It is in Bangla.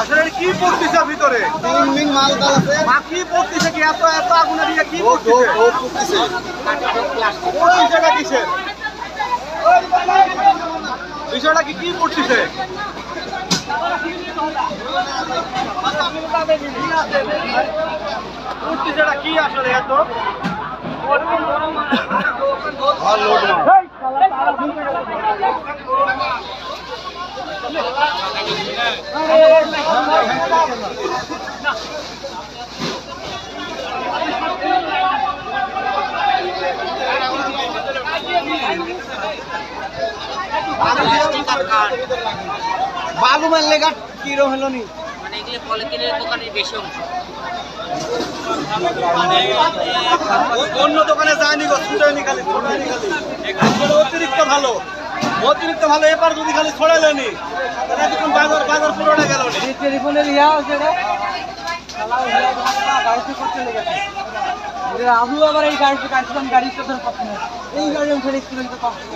আসলে কি পড়তেছে ভিতরে? তিন মিন মাল আছে। মা কি পড়তেছে কি? এত এত আগুনে দিয়ে কি ও পড়তেছে? ও বিষয়টা কিসের? বিষয়টা কি কি পড়তেছে? কি আসলে এত? বালু মারলে গাট কিরম হলো নি? মানে এগুলো পলিথিনের দোকানের বেশি অংশ। অন্য দোকানে যায়নি গো ছুটায়নি খালি খালি। অতিরিক্ত ভালো। অতিরিক্ত ভালো এবার যদি খালি ছড়াইলেনি তাহলে এতক্ষণ বাজার বাজার পুরোটা গেল টেলিফোনের ইয়া আছে গাড়িতে করতে লেগেছে আবু আবার এই গাড়িতে গাড়ি গাড়ি তো ধর এই গাড়ি উঠে একটু পাচ্ছি